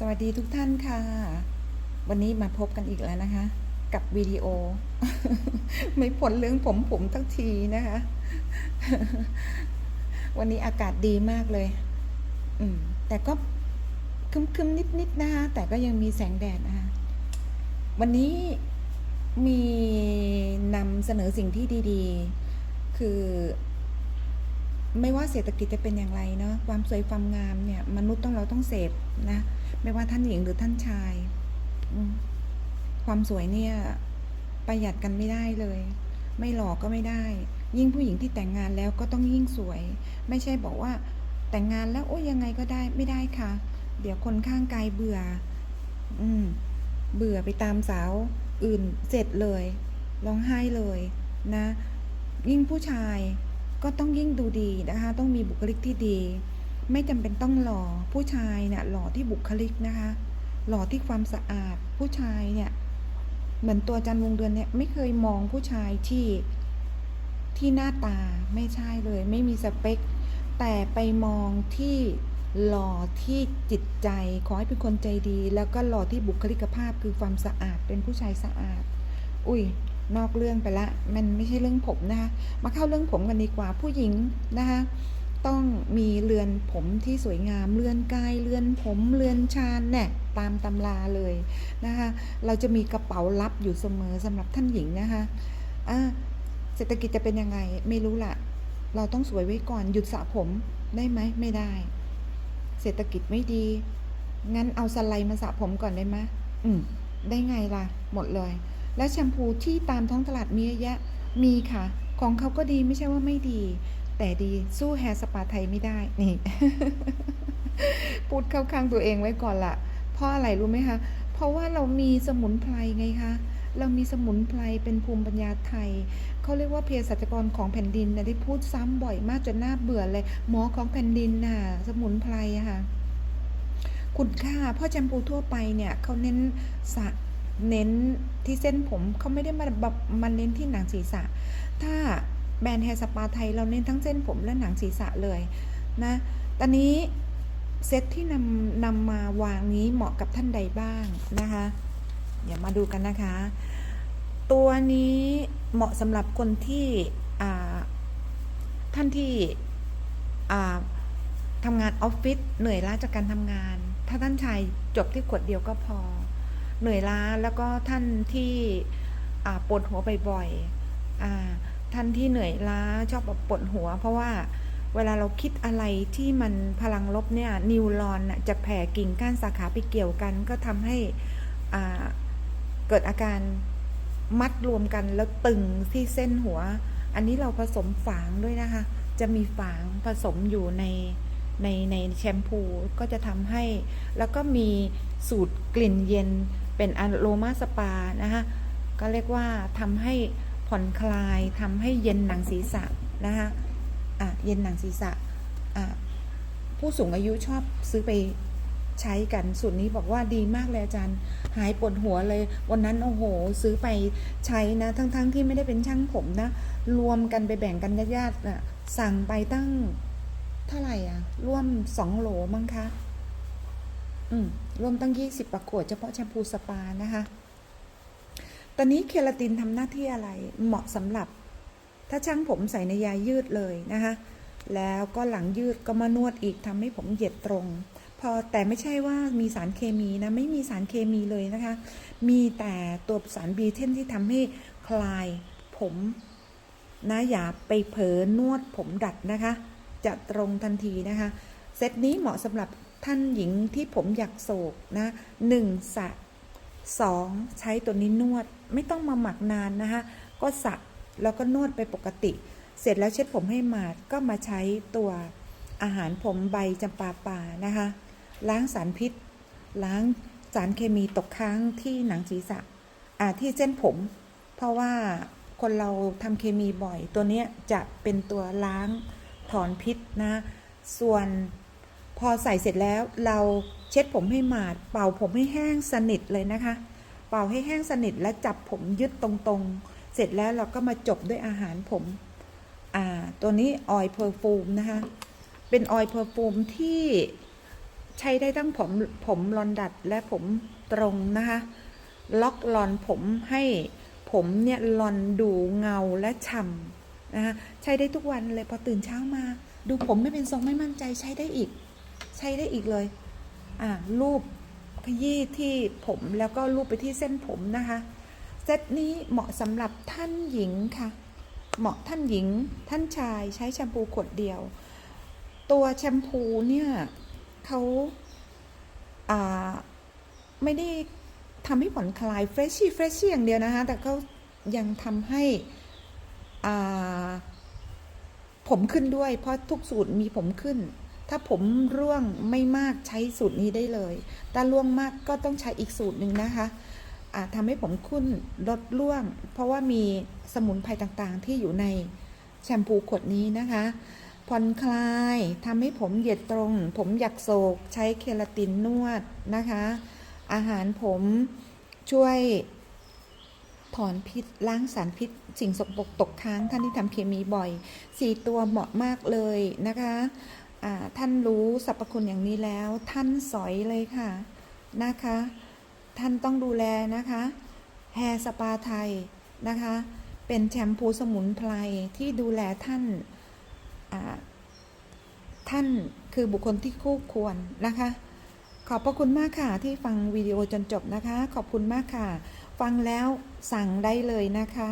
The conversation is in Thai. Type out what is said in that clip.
สวัสดีทุกท่านค่ะ วันนี้มาพบกันอีกแล้วนะคะ กับวิดีโอ ไม่พ้นเรื่องผมผมทั้งทีนะคะ วันนี้อากาศดีมากเลย อืม แต่ก็คึมๆนิดๆนะคะ แต่ก็ยังมีแสงแดดนะคะ วันนี้มีนำเสนอสิ่งที่ดี ๆ คือ ไม่ว่าเศรษฐกิจจะเป็นอย่างไรเนาะความสวยความงามเนี่ย มนุษย์ต้องเราต้องเสพนะ ไม่ว่าท่านหญิงหรือท่านชาย ความสวยเนี่ย ประหยัดกันไม่ได้เลย ไม่หล่อก็ไม่ได้ ยิ่งผู้หญิงที่แต่งงานแล้วก็ต้องยิ่งสวย ไม่ใช่บอกว่าแต่งงานแล้วโอ้ยยังไงก็ได้ไม่ได้ค่ะ เดี๋ยวคนข้างกายเบื่อ อืม เบื่อไปตามสาวอื่นเสร็จเลยร้องไห้เลยนะ ยิ่งผู้ชาย ก็ต้องยิ่งดูดีนะคะ ต้องมีบุคลิกที่ดี ไม่จำเป็นต้องหล่อผู้ชายเนี่ยหล่อที่บุคลิกนะคะ หล่อที่ความสะอาดผู้ชายเนี่ยเหมือนตัวจันวงเดือนเนี่ยไม่เคยมองผู้ชายที่ที่หน้าตาไม่ใช่เลย ไม่มีสเปค แต่ไปมองที่หล่อที่จิตใจ ขอให้เป็นคนใจดี แล้วก็หล่อที่บุคลิกภาพคือความสะอาดเป็นผู้ชายสะอาด อุ้ย นอกเรื่องไปละ มันไม่ใช่เรื่องผมนะคะมาเข้าเรื่องผมกันดีกว่าผู้หญิงนะคะต้องมีเรือนผมที่สวยงาม เรือนกาย เรือนผมเรือนชาญเนี่ยตามตำราเลยนะคะเราจะมีกระเป๋าลับอยู่เสมอสำหรับท่านหญิงนะคะเศรษฐกิจจะเป็นยังไงไม่รู้ละเราต้องสวยไว้ก่อนหยุดสระผมได้ไหมไม่ได้ เศรษฐกิจไม่ดี งั้นเอาสไลด์มาสระผมก่อนได้ไหมอืมได้ไงล่ะ หมดเลย แล้วแชมพูที่ตามท้องตลาดมีเยอะแยะมีค่ะ ของเขาก็ดีไม่ใช่ว่าไม่ดี แต่ดีสู้แฮร์สปาไทยไม่ได้นี่พูดเข้าข้างตัวเองไว้ก่อนละเพราะอะไรรู้ไหมคะ เพราะว่าเรามีสมุนไพรไงคะเรามีสมุนไพรเป็นภูมิปัญญาไทย เขาเรียกว่าเภสัชกรของแผ่นดินนะที่พูดซ้ำบ่อยมากจนน่าเบื่อเลย หมอของแผ่นดินน่ะ สมุนไพรอะค่ะ คุณค่าพราะแชมพูทั่วไปเนี่ยเขาเน้นสระ เน้นที่เส้นผมเขาไม่ได้มาแบบมาเน้นที่หนังศีรษะ ถ้าแบรนด์แฮร์สปาไทยเราเน้นทั้งเส้นผมและหนังศีรษะเลยนะ ตอนนี้เซตที่นำนำมาวางนี้เหมาะกับท่านใดบ้างนะคะเดี๋ยวมาดูกันนะคะ ตัวนี้เหมาะสำหรับคนที่ท่านที่ทำงานออฟฟิศเหนื่อยล้าจากการทำงาน ถ้าท่านชายจบที่ขวดเดียวก็พอ เหนื่อยล้าแล้วก็ท่านที่ปวดหัวบ่อยๆท่านที่เหนื่อยล้าชอบปวดหัว เพราะว่าเวลาเราคิดอะไรที่มันพลังลบเนี่ยนิวรอนจะแผ่กิ่งก้านสาขาไปเกี่ยวกัน ก็ทำให้เกิดอาการมัดรวมกันแล้วตึงที่เส้นหัว อันนี้เราผสมฝางด้วยนะคะ จะมีฝางผสมอยู่ในในในแชมพูก็จะทำให้ แล้วก็มีสูตรกลิ่นเย็น เป็นอะโรมาสปานะคะก็เรียกว่าทำให้ผ่อนคลายทำให้เย็นหนังศีรษะนะคะอะเย็นหนังศีรษะอะผู้สูงอายุชอบซื้อไปใช้กันสูตรนี้บอกว่าดีมากเลยอาจารย์ หายปวดหัวเลย วันนั้นโอ้โห ซื้อไปใช้นะ ทั้งๆทที่ไม่ได้เป็นช่างผมนะ รวมกันไปแบ่งกันญาติๆนะสั่งไปตั้งเท่าไหร่อะ ร่วมสองโหลมั้งคะ รวมตั้งยี่สิบประขวดเฉพาะแชมพูสปานะคะ ตอนนี้เคลาตินทำหน้าที่อะไรเหมาะสำหรับ ถ้าช่างผมใส่ในยายืดเลยนะคะ แล้วก็หลังยืดก็มานวดอีกทำให้ผมเหยียดตรง พอแต่ไม่ใช่ว่ามีสารเคมีนะ ไม่มีสารเคมีเลยนะคะ มีแต่ตัวสารบีเทนที่ทำให้คลายผมนะอย่าไปเผลอนวดผมดัดนะคะ จะตรงทันทีนะคะ เซตนี้เหมาะสำหรับ ท่านหญิงที่ผมอยากโศกนะหนึ่งสะสองใช้ตัวนี้นวดไม่ต้องมาหมักนานนะคะก็สระแล้วก็นวดไปปกติ เสร็จแล้วเช็ดผมให้หมาดก็มาใช้ตัวอาหารผมใบจำปาป่านะคะล้างสารพิษ ล้างสารเคมีตกค้างที่หนังศีรษะอ่าที่เส้นผม เพราะว่าคนเราทำเคมีบ่อยตัวเนี้ยจะเป็นตัวล้างถอนพิษนะ ส่วน พอใส่เสร็จแล้วเราเช็ดผมให้หมาด เป่าผมให้แห้งสนิทเลยนะคะ เป่าให้แห้งสนิทและจับผมยึดตรงๆ เสร็จแล้วเราก็มาจบด้วยอาหารผมอ่าตัวนี้ออยเพอร์ฟูมนะคะ เป็นออยเพอร์ฟูมที่ใช้ได้ทั้งผมผมลอนดัดและผมตรงนะคะ ล็อกลอนผมให้ผมเนี่ยลอนดูเงาและฉ่ำนะคะใช้ได้ทุกวันเลยพอตื่นเช้ามา ดูผมไม่เป็นทรงไม่มั่นใจใช้ได้อีก ใช้ได้อีกเลย อ่ารูปขยี้ที่ผมแล้วก็รูปไปที่เส้นผมนะคะ เซตนี้เหมาะสำหรับท่านหญิงค่ะ เหมาะท่านหญิง ท่านชายใช้แชมพูขวดเดียว ตัวแชมพูเนี่ยเขาอ่าไม่ได้ทำให้ผ่อนคลายเฟรชชี่เฟรชชี่อย่างเดียวนะคะ แต่เขายังทำให้อ่าผมขึ้นด้วย เพราะทุกสูตรมีผมขึ้น ถ้าผมร่วงไม่มากใช้สูตรนี้ได้เลย ถ้าร่วงมากก็ต้องใช้อีกสูตรหนึ่งนะคะอ่าทำให้ผมขึ้นลดร่วง เพราะว่ามีสมุนไพรต่างๆ ที่อยู่ในแชมพูขวดนี้นะคะผ่อนคลายทำให้ผมเหยียดตรง ผมอยากโศก ใช้เคลาตินนวดนะคะ อาหารผมช่วยถอนพิษล้างสารพิษ สิ่งสกปรกตกค้างท่านที่ทำเคมีบ่อยสี่ตัวเหมาะมากเลยนะคะ ท่านรู้สรรพคุณอย่างนี้แล้ว ท่านสอยเลยค่ะนะคะ ท่านต้องดูแลนะคะแฮสปาไทยนะคะ เป็นแชมพูสมุนไพรที่ดูแลท่านท่านคือบุคคลที่คู่ควรนะคะ ขอบพระคุณมากค่ะที่ฟังวิดีโอจนจบนะคะ ขอบคุณมากค่ะ ฟังแล้วสั่งได้เลยนะคะ